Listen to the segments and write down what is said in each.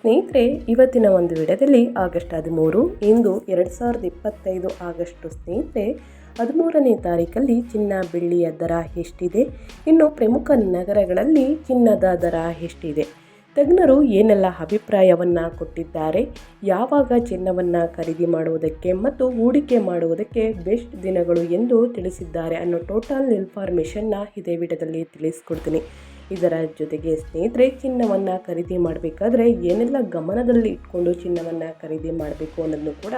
ಸ್ನೇಹಿತರೆ, ಇವತ್ತಿನ ಒಂದು ವಿಡಿಯೋದಲ್ಲಿ ಆಗಸ್ಟ್ ಹದಿಮೂರು ಇಂದು ಎರಡು ಸಾವಿರದ ಇಪ್ಪತ್ತೈದು ಆಗಸ್ಟು ಸ್ನೇಹಿತರೆ, ಹದಿಮೂರನೇ ತಾರೀಕಲ್ಲಿ ಚಿನ್ನ ಬೆಳ್ಳಿಯ ದರ ಎಷ್ಟಿದೆ? ಇನ್ನು ಪ್ರಮುಖ ನಗರಗಳಲ್ಲಿ ಚಿನ್ನದ ದರ ಎಷ್ಟಿದೆ? ತಜ್ಞರು ಏನೆಲ್ಲ ಅಭಿಪ್ರಾಯವನ್ನು ಕೊಟ್ಟಿದ್ದಾರೆ? ಯಾವಾಗ ಚಿನ್ನವನ್ನು ಖರೀದಿ ಮಾಡುವುದಕ್ಕೆ ಮತ್ತು ಹೂಡಿಕೆ ಮಾಡುವುದಕ್ಕೆ ಬೆಸ್ಟ್ ದಿನಗಳು ಎಂದು ತಿಳಿಸಿದ್ದಾರೆ ಅನ್ನೋ ಟೋಟಲ್ ಇನ್ಫಾರ್ಮೇಷನ್ನ ಇದೇ ವಿಡಿಯೋದಲ್ಲಿ ತಿಳಿಸ್ಕೊಡ್ತೀನಿ. ಇದರ ಜೊತೆಗೆ ಸ್ನೇಹಿತರೆ, ಚಿನ್ನವನ್ನು ಖರೀದಿ ಮಾಡಬೇಕಾದ್ರೆ ಏನೆಲ್ಲ ಗಮನದಲ್ಲಿ ಇಟ್ಕೊಂಡು ಚಿನ್ನವನ್ನು ಖರೀದಿ ಮಾಡಬೇಕು ಅನ್ನೋದನ್ನು ಕೂಡ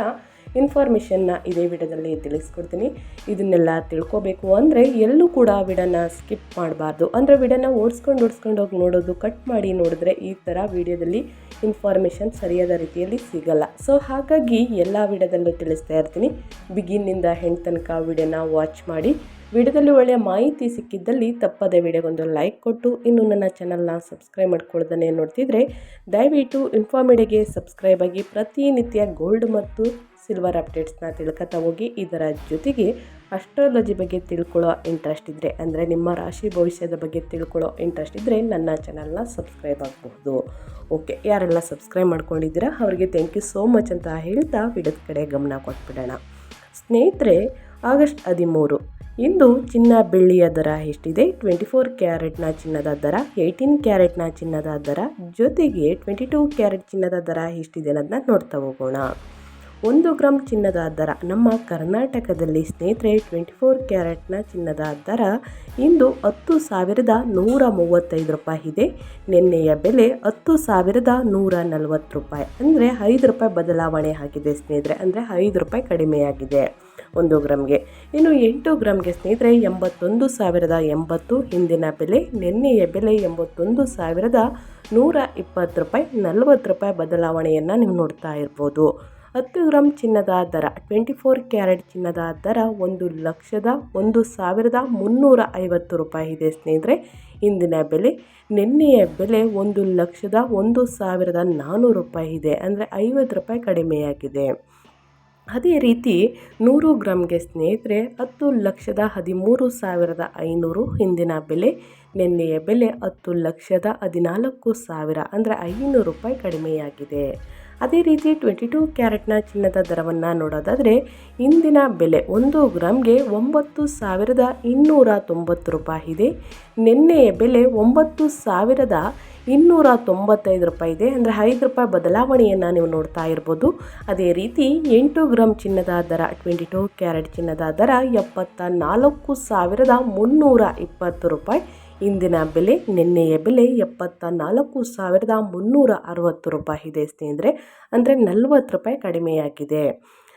ಇನ್ಫಾರ್ಮೇಷನ್ನ ಇದೇ ವಿಡದಲ್ಲಿ ತಿಳಿಸ್ಕೊಡ್ತೀನಿ. ಇದನ್ನೆಲ್ಲ ತಿಳ್ಕೊಬೇಕು ಅಂದರೆ ಎಲ್ಲೂ ಕೂಡ ವಿಡನ್ನ ಸ್ಕಿಪ್ ಮಾಡಬಾರ್ದು. ಅಂದರೆ ವಿಡನ್ನ ಓಡಿಸ್ಕೊಂಡು ಓಡಿಸ್ಕೊಂಡು ಹೋಗಿ ನೋಡೋದು ಕಟ್ ಮಾಡಿ ನೋಡಿದ್ರೆ ಈ ಥರ ವಿಡಿಯೋದಲ್ಲಿ ಇನ್ಫಾರ್ಮೇಷನ್ ಸರಿಯಾದ ರೀತಿಯಲ್ಲಿ ಸಿಗಲ್ಲ. ಸೊ ಹಾಗಾಗಿ ಎಲ್ಲ ವಿಡಿಯೋದಲ್ಲೂ ತಿಳಿಸ್ತಾ ಇರ್ತೀನಿ. ಬಿಗಿನ್ನಿಂದ ಹೆಣ್ಣು ತನಕ ವಿಡಿಯೋನ ವಾಚ್ ಮಾಡಿ. ವಿಡಿಯೋದಲ್ಲಿ ಒಳ್ಳೆಯ ಮಾಹಿತಿ ಸಿಕ್ಕಿದ್ದಲ್ಲಿ ತಪ್ಪದೆ ವಿಡಿಯೋಗೊಂದು ಲೈಕ್ ಕೊಟ್ಟು, ಇನ್ನು ನನ್ನ ಚಾನಲ್ನ ಸಬ್ಸ್ಕ್ರೈಬ್ ಮಾಡ್ಕೊಳ್ದೇ ನೋಡ್ತಿದ್ರೆ, ದಯವಿಟ್ಟು ಇನ್ಫಾರ್ಮೇಡಿಯಾಗೆ ಸಬ್ಸ್ಕ್ರೈಬ್ ಆಗಿ ಪ್ರತಿನಿತ್ಯ ಗೋಲ್ಡ್ ಮತ್ತು ಸಿಲ್ವರ್ ಅಪ್ಡೇಟ್ಸ್ನ ತಿಳ್ಕೊತಾ ಹೋಗಿ. ಇದರ ಜೊತೆಗೆ ಅಸ್ಟ್ರಾಲಜಿ ಬಗ್ಗೆ ತಿಳ್ಕೊಳ್ಳೋ ಇಂಟ್ರೆಸ್ಟ್ ಇದ್ದರೆ ಅಂದರೆ ನಿಮ್ಮ ರಾಶಿ ಭವಿಷ್ಯದ ಬಗ್ಗೆ ತಿಳ್ಕೊಳ್ಳೋ ಇಂಟ್ರೆಸ್ಟ್ ಇದ್ದರೆ ನನ್ನ ಚಾನಲ್ನ ಸಬ್ಸ್ಕ್ರೈಬ್ ಆಗಬಹುದು. ಓಕೆ ಯಾರೆಲ್ಲ ಸಬ್ಸ್ಕ್ರೈಬ್ ಮಾಡ್ಕೊಂಡಿದ್ದೀರಾ, ಅವರಿಗೆ ಥ್ಯಾಂಕ್ ಯು ಸೋ ಮಚ್ ಅಂತ ಹೇಳ್ತಾ ವಿಡಿಯೋದ ಕಡೆ ಗಮನ ಕೊಟ್ಬಿಡೋಣ. ಸ್ನೇಹಿತರೆ, ಆಗಸ್ಟ್ ಹದಿಮೂರು. ಇಂದು ಚಿನ್ನ ಬೆಳ್ಳಿಯ ದರ ಎಷ್ಟಿದೆ? ಟ್ವೆಂಟಿ ಫೋರ್ ಕ್ಯಾರೆಟ್ನ ಚಿನ್ನದ ದರ ಏಯ್ಟೀನ್ ಕ್ಯಾರೆಟ್ನ ಚಿನ್ನದ ದರ ಜೊತೆಗೆ ಟ್ವೆಂಟಿ ಟೂ ಕ್ಯಾರೆಟ್ ಚಿನ್ನದ ದರ ಎಷ್ಟಿದೆ ಅನ್ನೋದನ್ನ ನೋಡ್ತಾ ಹೋಗೋಣ. ಒಂದು ಗ್ರಾಮ್ ಚಿನ್ನದ ದರ. ನಮ್ಮ ಕರ್ನಾಟಕದಲ್ಲಿ ಸ್ನೇಹಿತರೆ ಟ್ವೆಂಟಿ ಫೋರ್ ಕ್ಯಾರೆಟ್ನ ಚಿನ್ನದ ದರ ಇಂದು ಹತ್ತು ಸಾವಿರದ ನೂರ ಮೂವತ್ತೈದು ರೂಪಾಯಿ ಇದೆ. ನಿನ್ನೆಯ ಬೆಲೆ ಹತ್ತು ಸಾವಿರದ ನೂರ ನಲವತ್ತು ರೂಪಾಯಿ. ಅಂದರೆ ಐದು ರೂಪಾಯಿ ಬದಲಾವಣೆ ಆಗಿದೆ ಸ್ನೇಹಿತರೆ. ಅಂದರೆ ಐದು ರೂಪಾಯಿ ಕಡಿಮೆಯಾಗಿದೆ ಒಂದು ಗ್ರಾಮ್ಗೆ. ಇನ್ನು ಎಂಟು ಗ್ರಾಮ್ಗೆ ಸ್ನೇಹಿತರೆ, ಎಂಬತ್ತೊಂದು ಸಾವಿರದ ಎಂಬತ್ತು ಹಿಂದಿನ ಬೆಲೆ, ನಿನ್ನೆಯ ಬೆಲೆ ಎಂಬತ್ತೊಂದು ಸಾವಿರದ ನೂರ ಇಪ್ಪತ್ತು ರೂಪಾಯಿ ನಲವತ್ತು ರೂಪಾಯಿ ಬದಲಾವಣೆಯನ್ನು ನೀವು ನೋಡ್ತಾ ಇರ್ಬೋದು. ಹತ್ತು ಗ್ರಾಮ್ ಚಿನ್ನದ ದರ ಟ್ವೆಂಟಿ ಫೋರ್ ಕ್ಯಾರೆಟ್ ಚಿನ್ನದ ದರ, ಒಂದು ಲಕ್ಷದ ಒಂದು ಸಾವಿರದ ಮುನ್ನೂರ ಐವತ್ತು ರೂಪಾಯಿ ಇದೆ ಸ್ನೇಹಿತರೆ. ಇಂದಿನ ಬೆಲೆ, ನಿನ್ನೆಯ ಬೆಲೆ ಒಂದು ಲಕ್ಷದ ಒಂದು ಸಾವಿರದ ನಾನ್ನೂರು ರೂಪಾಯಿ ಇದೆ, ಅಂದರೆ ಐವತ್ತು ರೂಪಾಯಿ ಕಡಿಮೆಯಾಗಿದೆ. ಅದೇ ರೀತಿ ನೂರು ಗ್ರಾಮ್ಗೆ ಸ್ನೇಹಿತರೆ, ಹತ್ತು ಲಕ್ಷದ ಹದಿಮೂರು ಸಾವಿರದ ಐನೂರು ಹಿಂದಿನ ಬೆಲೆ, ನಿನ್ನೆಯ ಬೆಲೆ ಹತ್ತು ಲಕ್ಷದ ಹದಿನಾಲ್ಕು ಸಾವಿರ, ಅಂದರೆ ಐನೂರು ರೂಪಾಯಿ ಕಡಿಮೆಯಾಗಿದೆ. ಅದೇ ರೀತಿ ಟ್ವೆಂಟಿ ಟೂ ಕ್ಯಾರೆಟ್ನ ಚಿನ್ನದ ದರವನ್ನು ನೋಡೋದಾದರೆ ಇಂದಿನ ಬೆಲೆ ಒಂದು ಗ್ರಾಮ್ಗೆ ಒಂಬತ್ತು ಸಾವಿರದ ಇನ್ನೂರ ತೊಂಬತ್ತು ರೂಪಾಯಿ ಇದೆ. ನಿನ್ನೆಯ ಬೆಲೆ ಒಂಬತ್ತು ಸಾವಿರದ ಇನ್ನೂರ ತೊಂಬತ್ತೈದು ರೂಪಾಯಿ ಇದೆ. ಅಂದರೆ ಐದು ರೂಪಾಯಿ ಬದಲಾವಣೆಯನ್ನು ನೀವು ನೋಡ್ತಾ ಇರ್ಬೋದು. ಅದೇ ರೀತಿ ಎಂಟು ಗ್ರಾಮ್ ಚಿನ್ನದ ದರ ಟ್ವೆಂಟಿ ಟೂ ಕ್ಯಾರೆಟ್ ಚಿನ್ನದ ದರ ಎಪ್ಪತ್ತ ನಾಲ್ಕು ಸಾವಿರದ ಮುನ್ನೂರ ಇಪ್ಪತ್ತು ರೂಪಾಯಿ. ಇಂದಿನ ಬೆಲೆ, ನಿನ್ನೆಯ ಬೆಲೆ ಎಪ್ಪತ್ತ ನಾಲ್ಕು ಸಾವಿರದ ಮುನ್ನೂರ ಅರವತ್ತು ರೂಪಾಯಿ ಇದೆ ಸ್ನೇಹಿತರೆ. ಅಂದರೆ ನಲವತ್ತು ರೂಪಾಯಿ ಕಡಿಮೆಯಾಗಿದೆ.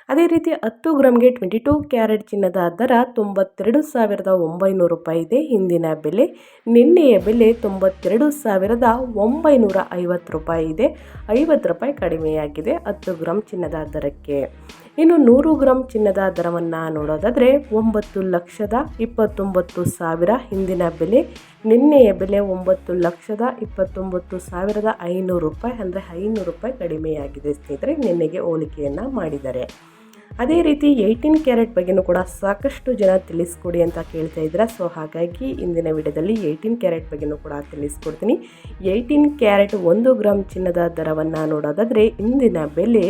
ಅದೇ ರೀತಿ ಹತ್ತು ಗ್ರಾಮ್ಗೆ ಟ್ವೆಂಟಿ ಟೂ ಕ್ಯಾರೆಟ್ ಚಿನ್ನದ ದರ ತೊಂಬತ್ತೆರಡು ಸಾವಿರದ ಒಂಬೈನೂರು ರೂಪಾಯಿ ಇದೆ. ಹಿಂದಿನ ಬೆಲೆ, ನಿನ್ನೆಯ ಬೆಲೆ ತೊಂಬತ್ತೆರಡು ಸಾವಿರದ ಒಂಬೈನೂರ ಐವತ್ತು ರೂಪಾಯಿ ಇದೆ. ಐವತ್ತು ರೂಪಾಯಿ ಕಡಿಮೆಯಾಗಿದೆ ಹತ್ತು ಗ್ರಾಮ್ ಚಿನ್ನದ ದರಕ್ಕೆ. ಇನ್ನು ನೂರು ಗ್ರಾಂ ಚಿನ್ನದ ದರವನ್ನು ನೋಡೋದಾದರೆ ಒಂಬತ್ತು ಲಕ್ಷದ ಇಪ್ಪತ್ತೊಂಬತ್ತು ಸಾವಿರ ಹಿಂದಿನ ಬೆಲೆ, ನಿನ್ನೆಯ ಬೆಲೆ ಒಂಬತ್ತು ಲಕ್ಷದ ಇಪ್ಪತ್ತೊಂಬತ್ತು ಸಾವಿರದ ಐನೂರು ರೂಪಾಯಿ ಅಂದರೆ ಐನೂರು ರೂಪಾಯಿ ಕಡಿಮೆಯಾಗಿದೆ ಸ್ನೇಹಿತರೆ, ನಿನ್ನೆಗೆ ಹೋಲಿಕೆಯನ್ನು ಮಾಡಿದ್ದಾರೆ ಅದೇ ರೀತಿ ಏಯ್ಟೀನ್ ಕ್ಯಾರೆಟ್ ಬಗ್ಗೆಯೂ ಕೂಡ ಸಾಕಷ್ಟು ಜನ ತಿಳಿಸ್ಕೊಡಿ ಅಂತ ಕೇಳ್ತಾ ಇದ್ದೀರಾ. ಸೊ ಹಾಗಾಗಿ ಇಂದಿನ ವಿಡಿಯೋದಲ್ಲಿ ಏಯ್ಟೀನ್ ಕ್ಯಾರೆಟ್ ಬಗ್ಗೆಯೂ ಕೂಡ ತಿಳಿಸ್ಕೊಡ್ತೀನಿ. ಏಯ್ಟೀನ್ ಕ್ಯಾರೆಟ್ ಒಂದು ಗ್ರಾಮ್ ಚಿನ್ನದ ದರವನ್ನು ನೋಡೋದಾದರೆ ಇಂದಿನ ಬೆಲೆ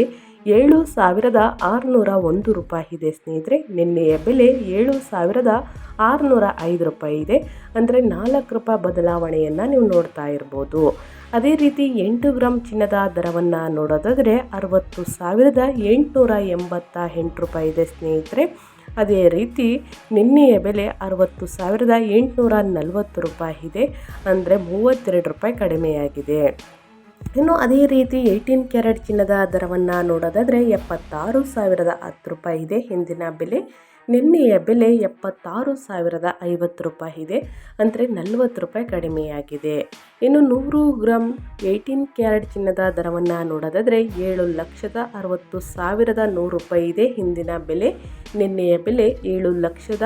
ಏಳು ಸಾವಿರದ ಆರುನೂರ ಒಂದು ರೂಪಾಯಿ ಇದೆ ಸ್ನೇಹಿತರೆ. ನಿನ್ನೆಯ ಬೆಲೆ ಏಳು ಸಾವಿರದ ಆರುನೂರ ಐದು ರೂಪಾಯಿ ಇದೆ. ಅಂದರೆ ನಾಲ್ಕು ರೂಪಾಯಿ ಬದಲಾವಣೆಯನ್ನು ನೀವು ನೋಡ್ತಾ ಇರ್ಬೋದು. ಅದೇ ರೀತಿ ಎಂಟು ಗ್ರಾಮ್ ಚಿನ್ನದ ದರವನ್ನು ನೋಡೋದಾದರೆ ಅರವತ್ತು ಸಾವಿರದ ಎಂಟುನೂರ ಎಂಬತ್ತ ಎಂಟು ರೂಪಾಯಿ ಇದೆ ಸ್ನೇಹಿತರೆ. ಅದೇ ರೀತಿ ನಿನ್ನೆಯ ಬೆಲೆ ಅರವತ್ತು ಸಾವಿರದ ಎಂಟುನೂರ ನಲವತ್ತು ರೂಪಾಯಿ ಇದೆ. ಅಂದರೆ ಮೂವತ್ತೆರಡು ರೂಪಾಯಿ ಕಡಿಮೆಯಾಗಿದೆ. ಇನ್ನು ಅದೇ ರೀತಿ ಏಯ್ಟೀನ್ ಕ್ಯಾರೆಟ್ ಚಿನ್ನದ ದರವನ್ನು ನೋಡೋದಾದರೆ ಎಪ್ಪತ್ತಾರು ಸಾವಿರದ ಹತ್ತು ರೂಪಾಯಿ ಇದೆ. ಹಿಂದಿನ ಬೆಲೆ, ನಿನ್ನೆಯ ಬೆಲೆ ಎಪ್ಪತ್ತಾರು ಸಾವಿರದ ಐವತ್ತು ರೂಪಾಯಿ ಇದೆ. ಅಂದರೆ ನಲ್ವತ್ತು ರೂಪಾಯಿ ಕಡಿಮೆಯಾಗಿದೆ. ಇನ್ನು ನೂರು ಗ್ರಾಮ್ ಏಯ್ಟೀನ್ ಕ್ಯಾರೆಟ್ ಚಿನ್ನದ ದರವನ್ನು ನೋಡೋದಾದರೆ ಏಳು ಲಕ್ಷದ ಅರವತ್ತು ಸಾವಿರದ ನೂರು ರೂಪಾಯಿ ಇದೆ. ಹಿಂದಿನ ಬೆಲೆ, ನಿನ್ನೆಯ ಬೆಲೆ ಏಳು ಲಕ್ಷದ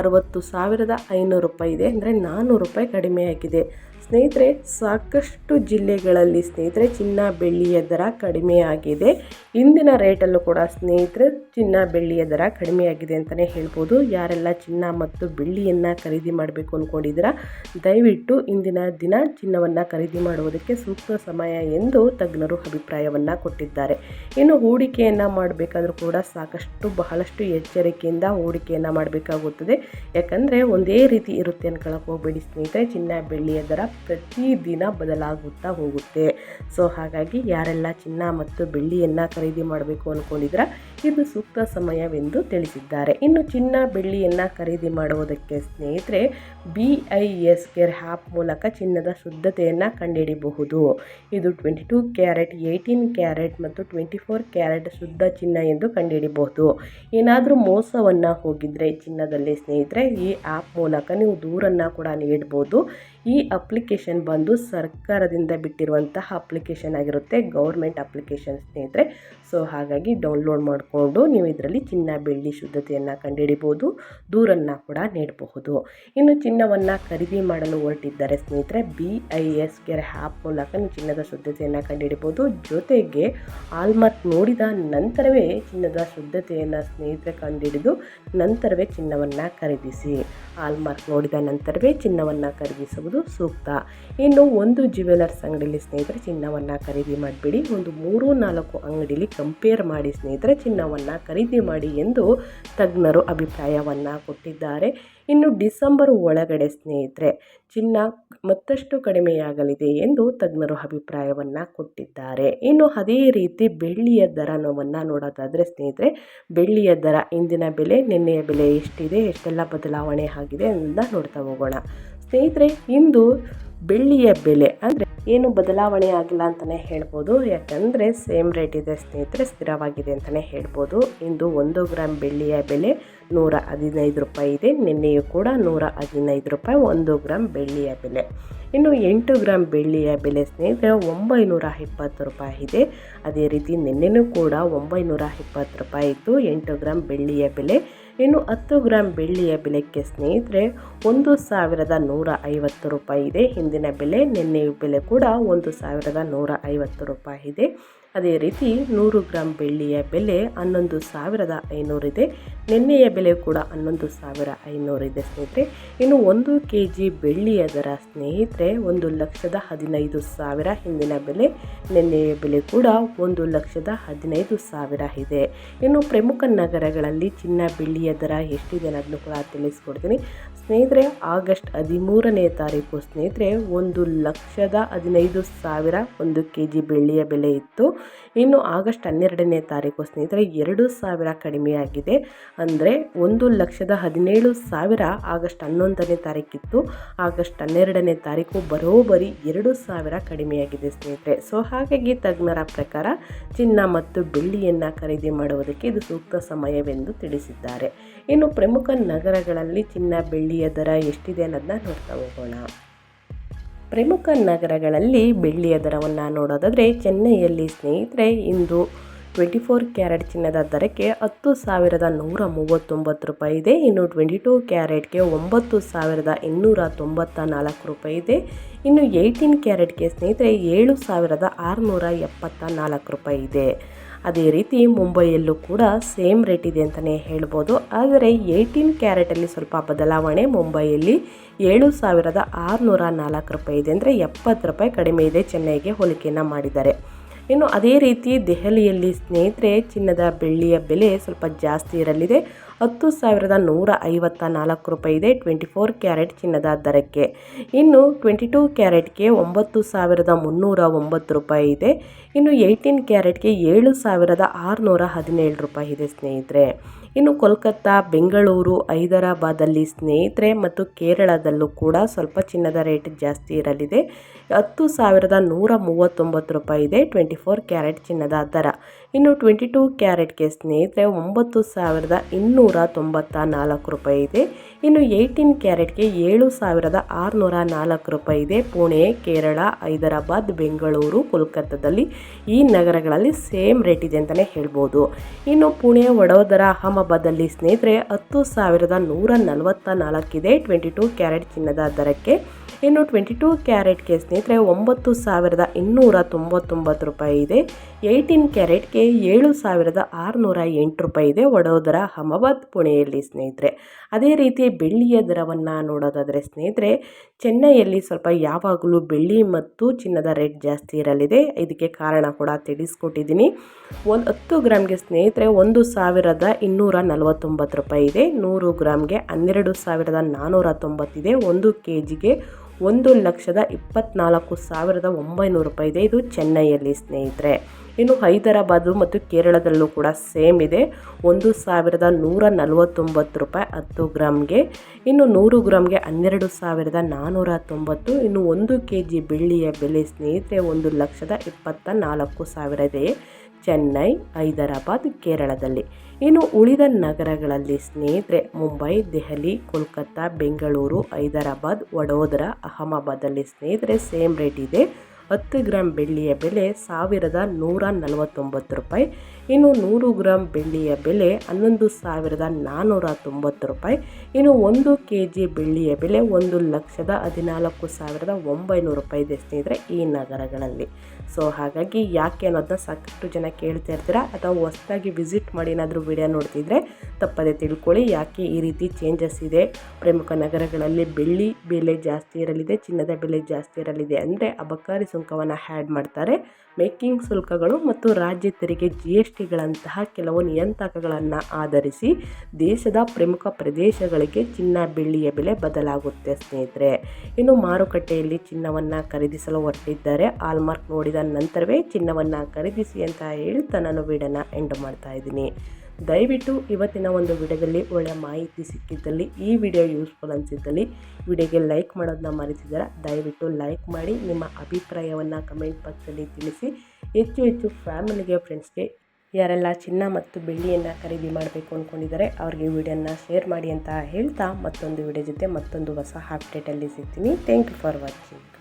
ಅರವತ್ತು ಸಾವಿರದ ಐನೂರು ರೂಪಾಯಿ ಇದೆ. ಅಂದರೆ ನಾನ್ನೂರು ರೂಪಾಯಿ ಕಡಿಮೆಯಾಗಿದೆ. ಸ್ನೇಹಿತರೆ, ಸಾಕಷ್ಟು ಜಿಲ್ಲೆಗಳಲ್ಲಿ ಸ್ನೇಹಿತರೆ, ಚಿನ್ನ ಬೆಳ್ಳಿಯ ದರ ಕಡಿಮೆಯಾಗಿದೆ. ಇಂದಿನ ರೇಟಲ್ಲೂ ಕೂಡ ಸ್ನೇಹಿತರೆ, ಚಿನ್ನ ಬೆಳ್ಳಿಯ ದರ ಕಡಿಮೆಯಾಗಿದೆ ಅಂತಲೇ ಹೇಳ್ಬೋದು. ಯಾರೆಲ್ಲ ಚಿನ್ನ ಮತ್ತು ಬೆಳ್ಳಿಯನ್ನು ಖರೀದಿ ಮಾಡಬೇಕು ಅಂದ್ಕೊಂಡಿದ್ದೀರಾ ದಯವಿಟ್ಟು ಇಂದಿನ ದಿನ ಚಿನ್ನವನ್ನು ಖರೀದಿ ಮಾಡುವುದಕ್ಕೆ ಸೂಕ್ತ ಸಮಯ ಎಂದು ತಜ್ಞರು ಅಭಿಪ್ರಾಯವನ್ನು ಕೊಟ್ಟಿದ್ದಾರೆ. ಇನ್ನು ಹೂಡಿಕೆಯನ್ನು ಮಾಡಬೇಕಾದ್ರೂ ಕೂಡ ಸಾಕಷ್ಟು ಬಹಳಷ್ಟು ಎಚ್ಚರಿಕೆಯಿಂದ ಹೂಡಿಕೆಯನ್ನು ಮಾಡಬೇಕಾಗುತ್ತದೆ. ಯಾಕಂದರೆ, ಒಂದೇ ರೀತಿ ಇರುತ್ತೆ ಅನ್ಕೊಳ್ಳೋಕೆ ಹೋಗಬೇಡಿ ಸ್ನೇಹಿತರೆ, ಚಿನ್ನ ಬೆಳ್ಳಿಯ ದರ ಪ್ರತಿದಿನ ಬದಲಾಗುತ್ತಾ ಹೋಗುತ್ತೆ. ಸೊ ಹಾಗಾಗಿ ಯಾರೆಲ್ಲ ಚಿನ್ನ ಮತ್ತು ಬೆಳ್ಳಿಯನ್ನು ಖರೀದಿ ಮಾಡಬೇಕು ಅಂದ್ಕೊಂಡಿದ್ರ ಇದು ಸೂಕ್ತ ಸಮಯವೆಂದು ತಿಳಿಸಿದ್ದಾರೆ. ಇನ್ನು ಚಿನ್ನ, ಬೆಳ್ಳಿಯನ್ನು ಖರೀದಿ ಮಾಡುವುದಕ್ಕೆ ಸ್ನೇಹಿತರೆ B I S care app ಮೂಲಕ ಚಿನ್ನದ ಶುದ್ಧತೆಯನ್ನು ಕಂಡುಹಿಡಿಯಬಹುದು ಇದು twenty two carat eighteen carat ಮತ್ತು ಟ್ವೆಂಟಿ ಫೋರ್ ಕ್ಯಾರೆಟ್ ಶುದ್ಧ ಚಿನ್ನ ಎಂದು ಕಂಡುಹಿಡಿಬಹುದು ಏನಾದರೂ ಮೋಸವನ್ನು ಹೋಗಿದ್ರೆ ಚಿನ್ನದಲ್ಲಿ ಸ್ನೇಹಿತರೆ, ಈ ಆ್ಯಪ್ ಮೂಲಕ ನೀವು ದೂರನ್ನು ಕೂಡ ನೀಡ್ಬೋದು. ಈ ಅಪ್ಲಿಕೇಶನ್ ಬಂದು ಸರ್ಕಾರದಿಂದ ಬಿಟ್ಟಿರುವಂತಹ ಅಪ್ಲಿಕೇಶನ್ ಆಗಿರುತ್ತೆ ಗೌರ್ಮೆಂಟ್ ಅಪ್ಲಿಕೇಶನ್ ಸ್ನೇಹಿತರೆ. ಸೊ ಹಾಗಾಗಿ ಡೌನ್ಲೋಡ್ ಮಾಡಿಕೊಂಡು ನೀವು ಇದರಲ್ಲಿ ಚಿನ್ನ, ಬೆಳ್ಳಿ ಶುದ್ಧತೆಯನ್ನು ಕಂಡುಹಿಡಿಬೋದು, ದೂರನ್ನು ಕೂಡ ನೀಡಬಹುದು. ಇನ್ನು ಚಿನ್ನವನ್ನು ಖರೀದಿ ಮಾಡಲು ಹೊರಟಿದ್ದಾರೆ ಸ್ನೇಹಿತರೆ B I S care app ಮೂಲಕ ನೀವು ಚಿನ್ನದ ಶುದ್ಧತೆಯನ್ನು ಕಂಡುಹಿಡಿಬೋದು. ಜೊತೆಗೆ ಆಲ್ಮಾರ್ಕ್ ನೋಡಿದ ನಂತರವೇ ಚಿನ್ನದ ಶುದ್ಧತೆಯನ್ನು ಸ್ನೇಹಿತರೆ ಕಂಡುಹಿಡಿದು ನಂತರವೇ ಚಿನ್ನವನ್ನು ಖರೀದಿಸಿ. ಆಲ್ಮಾರ್ಕ್ ನೋಡಿದ ನಂತರವೇ ಚಿನ್ನವನ್ನು ಖರೀದಿಸುವುದು ಸೂಕ್ತ. ಇನ್ನು ಒಂದು ಜ್ಯುವೆಲರ್ಸ್ ಅಂಗಡಿಯಲ್ಲಿ ಸ್ನೇಹಿತರೆ ಚಿನ್ನವನ್ನು ಖರೀದಿ ಮಾಡಬೇಡಿ. ಒಂದು ಮೂರು ನಾಲ್ಕು ಅಂಗಡಿಯಲ್ಲಿ ಕಂಪೇರ್ ಮಾಡಿ ಸ್ನೇಹಿತರೆ, ಚಿನ್ನವನ್ನು ಖರೀದಿ ಮಾಡಿ ಎಂದು ತಜ್ಞರು ಅಭಿಪ್ರಾಯವನ್ನು ಕೊಟ್ಟಿದ್ದಾರೆ. ಇನ್ನು ಡಿಸೆಂಬರ್ ಒಳಗಡೆ ಸ್ನೇಹಿತರೆ, ಚಿನ್ನ ಮತ್ತಷ್ಟು ಕಡಿಮೆಯಾಗಲಿದೆ ಎಂದು ತಜ್ಞರು ಅಭಿಪ್ರಾಯವನ್ನು ಕೊಟ್ಟಿದ್ದಾರೆ. ಇನ್ನು ಅದೇ ರೀತಿ ಬೆಳ್ಳಿಯ ದರವನ್ನು ನೋಡೋದಾದರೆ ಸ್ನೇಹಿತರೆ, ಬೆಳ್ಳಿಯ ದರ ಇಂದಿನ ಬೆಲೆ, ನಿನ್ನೆಯ ಬೆಲೆ ಎಷ್ಟಿದೆ, ಎಷ್ಟೆಲ್ಲ ಬದಲಾವಣೆ ಆಗಿದೆ ಅಂತ ನೋಡ್ತಾ ಹೋಗೋಣ. ಸ್ನೇಹಿತರೆ, ಇಂದು ಬೆಳ್ಳಿಯ ಬೆಲೆ ಅಂದರೆ ಏನು ಬದಲಾವಣೆ ಆಗಿಲ್ಲ ಅಂತಲೇ ಹೇಳ್ಬೋದು. ಯಾಕಂದರೆ ಸೇಮ್ ರೇಟ್ ಇದೆ ಸ್ನೇಹಿತರೆ, ಸ್ಥಿರವಾಗಿದೆ ಅಂತಲೇ ಹೇಳ್ಬೋದು. ಇಂದು ಒಂದು ಗ್ರಾಮ್ ಬೆಳ್ಳಿಯ ಬೆಲೆ ನೂರ ಹದಿನೈದು ರೂಪಾಯಿ ಇದೆ. ನಿನ್ನೆಯೂ ಕೂಡ ನೂರ ಹದಿನೈದು ರೂಪಾಯಿ ಒಂದು ಗ್ರಾಮ್ ಬೆಳ್ಳಿಯ ಬೆಲೆ. ಇನ್ನು ಎಂಟು ಗ್ರಾಮ್ ಬೆಳ್ಳಿಯ ಬೆಲೆ ಸ್ನೇಹಿತರೆ, ಒಂಬೈನೂರ ಇಪ್ಪತ್ತು ರೂಪಾಯಿ ಇದೆ. ಅದೇ ರೀತಿ ನಿನ್ನೆನೂ ಕೂಡ ಒಂಬೈನೂರ ಇಪ್ಪತ್ತು ರೂಪಾಯಿ ಇತ್ತು. ಎಂಟು ಗ್ರಾಮ್ ಬೆಳ್ಳಿಯ ಬೆಲೆ. ಇನ್ನು ಹತ್ತು ಗ್ರಾಮ್ ಬೆಳ್ಳಿಯ ಬೆಲೆಗೆ ಸ್ನೇಹಿತರೆ, ಒಂದು ಸಾವಿರದ ನೂರ ಐವತ್ತು ರೂಪಾಯಿ ಇದೆ. ಹಿಂದಿನ ಬೆಲೆ, ನಿನ್ನೆಯ ಬೆಲೆ ಕೂಡ ಒಂದು ಸಾವಿರದ ನೂರ ಐವತ್ತು ರೂಪಾಯಿ ಇದೆ. ಅದೇ ರೀತಿ ನೂರು ಗ್ರಾಮ್ ಬೆಳ್ಳಿಯ ಬೆಲೆ ಹನ್ನೊಂದು ಸಾವಿರದ ಐನೂರಿದೆ ನಿನ್ನೆಯ ಬೆಲೆ ಕೂಡ ಹನ್ನೊಂದು ಸಾವಿರ ಐನೂರಿದೆ ಸ್ನೇಹಿತರೆ. ಇನ್ನು ಒಂದು ಕೆ ಜಿ ಬೆಳ್ಳಿಯ ದರ ಸ್ನೇಹಿತರೆ, ಒಂದು ಲಕ್ಷದ ಹದಿನೈದು ಸಾವಿರ ಹಿಂದಿನ ಬೆಲೆ, ನಿನ್ನೆಯ ಬೆಲೆ ಕೂಡ ಒಂದು ಲಕ್ಷದ ಹದಿನೈದು ಸಾವಿರ ಇದೆ. ಇನ್ನು ಪ್ರಮುಖ ನಗರಗಳಲ್ಲಿ ಚಿನ್ನ ಬೆಳ್ಳಿಯ ದರ ಎಷ್ಟಿದೆ ಅನ್ನೋದನ್ನು ಕೂಡ ತಿಳಿಸ್ಕೊಡ್ತೀನಿ. ಸ್ನೇಹಿತರೆ, ಆಗಸ್ಟ್ ಹದಿಮೂರನೇ ತಾರೀಕು ಸ್ನೇಹಿತರೆ, ಒಂದು ಲಕ್ಷದ ಹದಿನೈದು ಸಾವಿರ ಒಂದು ಕೆ ಜಿ ಬೆಳ್ಳಿಯ ಬೆಲೆ ಇತ್ತು. ಇನ್ನು ಆಗಸ್ಟ್ ಹನ್ನೆರಡನೇ ತಾರೀಕು ಸ್ನೇಹಿತರೆ ಎರಡು ಸಾವಿರ ಕಡಿಮೆಯಾಗಿದೆ. ಅಂದರೆ ಒಂದು ಲಕ್ಷದ ಹದಿನೇಳು ಸಾವಿರ ಆಗಸ್ಟ್ ಹನ್ನೊಂದನೇ ತಾರೀಕಿತ್ತು. ಆಗಸ್ಟ್ ಹನ್ನೆರಡನೇ ತಾರೀಕು ಬರೋಬ್ಬರಿ ಎರಡು ಸಾವಿರ ಕಡಿಮೆಯಾಗಿದೆ ಸ್ನೇಹಿತರೆ. ಸೊ ಹಾಗಾಗಿ ತಜ್ಞರ ಪ್ರಕಾರ ಚಿನ್ನ ಮತ್ತು ಬೆಳ್ಳಿಯನ್ನು ಖರೀದಿ ಮಾಡುವುದಕ್ಕೆ ಇದು ಸೂಕ್ತ ಸಮಯವೆಂದು ತಿಳಿಸಿದ್ದಾರೆ. ಇನ್ನು ಪ್ರಮುಖ ನಗರಗಳಲ್ಲಿ ಚಿನ್ನ, ಬೆಳ್ಳಿಯ ದರ ಎಷ್ಟಿದೆ ಅನ್ನೋದನ್ನ ನೋಡ್ತಾ ಹೋಗೋಣ. ಪ್ರಮುಖ ನಗರಗಳಲ್ಲಿ ಬೆಳ್ಳಿಯ ದರವನ್ನು ನೋಡೋದಾದರೆ ಚೆನ್ನೈಯಲ್ಲಿ ಸ್ನೇಹಿತರೆ ಇಂದು ಟ್ವೆಂಟಿ ಫೋರ್ ಕ್ಯಾರೆಟ್ ಚಿನ್ನದ ದರಕ್ಕೆ ಹತ್ತು ಸಾವಿರದ ನೂರ ಮೂವತ್ತೊಂಬತ್ತು ರೂಪಾಯಿ ಇದೆ. ಇನ್ನು ಟ್ವೆಂಟಿ ಟೂ ಕ್ಯಾರೆಟ್ಗೆ ಒಂಬತ್ತು ಸಾವಿರದ ಇನ್ನೂರ ತೊಂಬತ್ತ ನಾಲ್ಕು ರೂಪಾಯಿ ಇದೆ. ಇನ್ನು ಏಯ್ಟೀನ್ ಕ್ಯಾರೆಟ್ಗೆ ಸ್ನೇಹಿತರೆ ಏಳು ಸಾವಿರದ ಆರುನೂರ ಎಪ್ಪತ್ತ ನಾಲ್ಕು ರೂಪಾಯಿ ಇದೆ. ಅದೇ ರೀತಿ ಮುಂಬೈಯಲ್ಲೂ ಕೂಡ ಸೇಮ್ ರೇಟ್ ಇದೆ ಅಂತಲೇ ಹೇಳ್ಬೋದು. ಆದರೆ ಏಯ್ಟೀನ್ ಕ್ಯಾರೆಟಲ್ಲಿ ಸ್ವಲ್ಪ ಬದಲಾವಣೆ. ಮುಂಬೈಯಲ್ಲಿ ಏಳು ಸಾವಿರದ ಆರುನೂರ ನಾಲ್ಕು ರೂಪಾಯಿ ಇದೆ ಅಂದರೆ ಎಪ್ಪತ್ತು ರೂಪಾಯಿ ಕಡಿಮೆ ಇದೆ ಚೆನ್ನೈಗೆ ಹೋಲಿಕೆಯನ್ನು ಮಾಡಿದ್ದಾರೆ ಇನ್ನು ಅದೇ ರೀತಿ ದೆಹಲಿಯಲ್ಲಿ ಸ್ನೇಹಿತರೆ ಚಿನ್ನದ ಬೆಳ್ಳಿಯ ಬೆಲೆ ಸ್ವಲ್ಪ ಜಾಸ್ತಿ ಇರಲಿದೆ. ಹತ್ತು ಸಾವಿರದ ನೂರ ಐವತ್ತ ನಾಲ್ಕು ರೂಪಾಯಿ ಇದೆ ಟ್ವೆಂಟಿ ಫೋರ್ ಕ್ಯಾರೆಟ್ ಚಿನ್ನದ ದರಕ್ಕೆ. ಇನ್ನು ಟ್ವೆಂಟಿ ಟೂ ಕ್ಯಾರೆಟ್ಗೆ ಒಂಬತ್ತು ಸಾವಿರದ ಮುನ್ನೂರ ಒಂಬತ್ತು ರೂಪಾಯಿ ಇದೆ ಇನ್ನು ಏಯ್ಟೀನ್ ಕ್ಯಾರೆಟ್ಗೆ ಏಳು ಸಾವಿರದ ಆರುನೂರ ಹದಿನೇಳು ರೂಪಾಯಿ ಇದೆ ಸ್ನೇಹಿತರೆ. ಇನ್ನು ಕೋಲ್ಕತ್ತಾ, ಬೆಂಗಳೂರು, ಹೈದರಾಬಾದಲ್ಲಿ ಸ್ನೇಹಿತರೆ ಮತ್ತು ಕೇರಳದಲ್ಲೂ ಕೂಡ ಸ್ವಲ್ಪ ಚಿನ್ನದ ರೇಟ್ ಜಾಸ್ತಿ ಇರಲಿದೆ. ಹತ್ತು ಸಾವಿರದ ನೂರ ಮೂವತ್ತೊಂಬತ್ತು ರೂಪಾಯಿ ಇದೆ ಟ್ವೆಂಟಿ ಫೋರ್ ಕ್ಯಾರೆಟ್ ಚಿನ್ನದ ದರ. ಇನ್ನು ಟ್ವೆಂಟಿ ಟೂ ಕ್ಯಾರೆಟ್ಗೆ ಸ್ನೇಹಿತರೆ ಒಂಬತ್ತು ಸಾವಿರದ ಇನ್ನೂರ ತೊಂಬತ್ತ ನಾಲ್ಕು ರೂಪಾಯಿ ಇದೆ. ಇನ್ನು ಏಯ್ಟೀನ್ ಕ್ಯಾರೆಟ್ಗೆ ಏಳು ಸಾವಿರದ ಆರುನೂರ ನಾಲ್ಕು ರೂಪಾಯಿ ಇದೆ. ಪುಣೆ, ಕೇರಳ, ಹೈದರಾಬಾದ್, ಬೆಂಗಳೂರು, ಕೋಲ್ಕತ್ತಾದಲ್ಲಿ ಈ ನಗರಗಳಲ್ಲಿ ಸೇಮ್ ರೇಟ್ ಇದೆ ಅಂತಲೇ ಹೇಳ್ಬೋದು. ಇನ್ನು ಪುಣೆ, ವಡೋದರ ಅಹಮದಾಬಾದಲ್ಲಿ ಸ್ನೇಹಿತರೆ ಹತ್ತು ಸಾವಿರದ ನೂರ ನಲವತ್ತ ನಾಲ್ಕಿದೆ ಟ್ವೆಂಟಿ ಟೂ ಕ್ಯಾರೆಟ್ ಚಿನ್ನದ ದರಕ್ಕೆ. ಇನ್ನು ಟ್ವೆಂಟಿ ಟೂ ಕ್ಯಾರೆಟ್ಗೆ ಸ್ನೇಹಿತರೆ ಒಂಬತ್ತು ಸಾವಿರದ ಇನ್ನೂರ ತೊಂಬತ್ತೊಂಬತ್ತು ರೂಪಾಯಿ ಇದೆ. ಏಯ್ಟೀನ್ ಕ್ಯಾರೆಟ್ಗೆ ಏಳು ಸಾವಿರದ ಆರುನೂರ ಎಂಟು ರೂಪಾಯಿ ಇದೆ ವಡೋದರ ಅಹಮದಾಬಾದ್ ಪುಣೆಯಲ್ಲಿ ಸ್ನೇಹಿತರೆ. ಅದೇ ರೀತಿ ಬೆಳ್ಳಿಯ ದರವನ್ನು ನೋಡೋದಾದರೆ ಸ್ನೇಹಿತರೆ, ಚೆನ್ನೈಯಲ್ಲಿ ಸ್ವಲ್ಪ ಯಾವಾಗಲೂ ಬೆಳ್ಳಿ ಮತ್ತು ಚಿನ್ನದ ರೇಟ್ ಜಾಸ್ತಿ ಇರಲಿದೆ. ಇದಕ್ಕೆ ಕಾರಣ ಕೂಡ ತಿಳಿಸ್ಕೊಟ್ಟಿದ್ದೀನಿ. ಒಂದು ಹತ್ತು ಗ್ರಾಮ್ಗೆ ಸ್ನೇಹಿತರೆ, ಒಂದು ಸಾವಿರದ ಇನ್ನೂರ ನಲವತ್ತೊಂಬತ್ತು ರೂಪಾಯಿ ಇದೆ. ನೂರು ಗ್ರಾಮ್ಗೆ ಹನ್ನೆರಡು ಸಾವಿರದ ನಾನ್ನೂರ ತೊಂಬತ್ತಿದೆ ಒಂದು ಕೆ ಜಿಗೆ ಒಂದು ಲಕ್ಷದ ಇಪ್ಪತ್ನಾಲ್ಕು ಸಾವಿರದ ಒಂಬೈನೂರು ರೂಪಾಯಿ ಇದೆ ಇದು ಚೆನ್ನೈಯಲ್ಲಿ, ಸ್ನೇಹಿತರೆ. ಇನ್ನು ಹೈದರಾಬಾದು ಮತ್ತು ಕೇರಳದಲ್ಲೂ ಕೂಡ ಸೇಮ್ ಇದೆ. ಒಂದು ಸಾವಿರದ ನೂರ ನಲವತ್ತೊಂಬತ್ತು ರೂಪಾಯಿ ಹತ್ತು ಗ್ರಾಮ್ಗೆ. ಇನ್ನು ನೂರು ಗ್ರಾಮ್ಗೆ ಹನ್ನೆರಡು ಸಾವಿರದ ನಾನ್ನೂರ ತೊಂಬತ್ತು. ಇನ್ನು ಒಂದು ಕೆ ಜಿ ಬೆಳ್ಳಿಯ ಬೆಲೆ, ಸ್ನೇಹಿತರೆ, ಒಂದು ಲಕ್ಷದ ಇಪ್ಪತ್ತ ನಾಲ್ಕು ಸಾವಿರ ಇದೆ. ಚೆನ್ನೈ, ಹೈದರಾಬಾದ್, ಕೇರಳದಲ್ಲಿ. ಇನ್ನು ಉಳಿದ ನಗರಗಳಲ್ಲಿ ಸ್ನೇಹಿತರೆ, ಮುಂಬೈ, ದೆಹಲಿ, ಕೋಲ್ಕತ್ತಾ, ಬೆಂಗಳೂರು, ಹೈದರಾಬಾದ್, ವಡೋದರಾ ಅಹಮದಾಬಾದಲ್ಲಿ ಸ್ನೇಹಿತರೆ, ಸೇಮ್ ರೇಟ್ ಇದೆ. ಹತ್ತು ಗ್ರಾಮ್ ಬೆಳ್ಳಿಯ ಬೆಲೆ ಸಾವಿರದ ನೂರ ನಲವತ್ತೊಂಬತ್ತು ರೂಪಾಯಿ. ಇನ್ನು ನೂರು ಗ್ರಾಮ್ ಬೆಳ್ಳಿಯ ಬೆಲೆ ಹನ್ನೊಂದು ಸಾವಿರದ ನಾನ್ನೂರ ತೊಂಬತ್ತು ರೂಪಾಯಿ. ಇನ್ನು ಒಂದು ಕೆ ಜಿ ಬೆಳ್ಳಿಯ ಬೆಲೆ ಒಂದು ಲಕ್ಷದ ಹದಿನಾಲ್ಕು ಸಾವಿರದ ಒಂಬೈನೂರು ರೂಪಾಯಿ ಇದೆ ಸ್ನೇಹಿತರೆ, ಈ ನಗರಗಳಲ್ಲಿ. ಸೊ ಹಾಗಾಗಿ ಯಾಕೆ ಅನ್ನೋದನ್ನ ಸಾಕಷ್ಟು ಜನ ಕೇಳ್ತಾ ಇರ್ತೀರಾ? ಅಥವಾ ಹೊಸದಾಗಿ ವಿಸಿಟ್ ಮಾಡಿ ಏನಾದರೂ ವಿಡಿಯೋ ನೋಡ್ತಿದ್ರೆ ತಪ್ಪದೆ ತಿಳ್ಕೊಳ್ಳಿ. ಯಾಕೆ ಈ ರೀತಿ ಚೇಂಜಸ್ ಇದೆ? ಪ್ರಮುಖ ನಗರಗಳಲ್ಲಿ ಬೆಳ್ಳಿ ಬೆಲೆ ಜಾಸ್ತಿ ಇರಲಿದೆ, ಚಿನ್ನದ ಬೆಲೆ ಜಾಸ್ತಿ ಇರಲಿದೆ ಅಂದರೆ ಅಬಕಾರಿ ಸುಂಕವನ್ನು ಹ್ಯಾಡ್ ಮಾಡ್ತಾರೆ. ಮೇಕಿಂಗ್ ಶುಲ್ಕಗಳು ಮತ್ತು ರಾಜ್ಯ ತೆರಿಗೆ ಜಿ ಎಸ್ ಟಿಗಳಂತಹ ಕೆಲವು ನಿಯಂತ್ರಕಗಳನ್ನು ಆಧರಿಸಿ ದೇಶದ ಪ್ರಮುಖ ಪ್ರದೇಶಗಳಿಗೆ ಚಿನ್ನ ಬೆಳ್ಳಿಯ ಬೆಲೆ ಬದಲಾಗುತ್ತೆ ಸ್ನೇಹಿತರೆ. ಇನ್ನು ಮಾರುಕಟ್ಟೆಯಲ್ಲಿ ಚಿನ್ನವನ್ನು ಖರೀದಿಸಲು ಹೊರಟಿದ್ದಾರೆ. ಆಲ್ಮಾರ್ಕ್ ನೋಡಿದ ನಂತರವೇ ಚಿನ್ನವನ್ನು ಖರೀದಿಸಿ ಅಂತ ಹೇಳ್ತಾ ನಾನು ವೀಡನ್ನು ಎಂಡ್ ಮಾಡ್ತಾ ಇದ್ದೀನಿ. ದಯವಿಟ್ಟು ಇವತ್ತಿನ ಒಂದು ವಿಡಿಯೋದಲ್ಲಿ ಒಳ್ಳೆಯ ಮಾಹಿತಿ ಸಿಕ್ಕಿದ್ದಲ್ಲಿ, ಈ ವಿಡಿಯೋ ಯೂಸ್ಫುಲ್ ಅನಿಸಿದ್ದಲ್ಲಿ ವಿಡಿಯೋಗೆ ಲೈಕ್ ಮಾಡೋದನ್ನ ಮರೆತಿದ್ದೀರಾ? ದಯವಿಟ್ಟು ಲೈಕ್ ಮಾಡಿ, ನಿಮ್ಮ ಅಭಿಪ್ರಾಯವನ್ನು ಕಮೆಂಟ್ ಬಾಕ್ಸಲ್ಲಿ ತಿಳಿಸಿ. ಹೆಚ್ಚು ಹೆಚ್ಚು ಫ್ಯಾಮಿಲಿಗೆ ಫ್ರೆಂಡ್ಸ್ಗೆ ಯಾರೆಲ್ಲ ಚಿನ್ನ ಮತ್ತು ಬೆಳ್ಳಿಯನ್ನು ಖರೀದಿ ಮಾಡಬೇಕು ಅಂದ್ಕೊಂಡಿದ್ದಾರೆ ಅವ್ರಿಗೆ ವಿಡಿಯೋನ ಶೇರ್ ಮಾಡಿ ಅಂತ ಹೇಳ್ತಾ ಮತ್ತೊಂದು ವಿಡಿಯೋ ಜೊತೆ ಮತ್ತೊಂದು ಹೊಸ ಅಪ್ಡೇಟಲ್ಲಿ ಸಿಗ್ತೀನಿ. Thank you for watching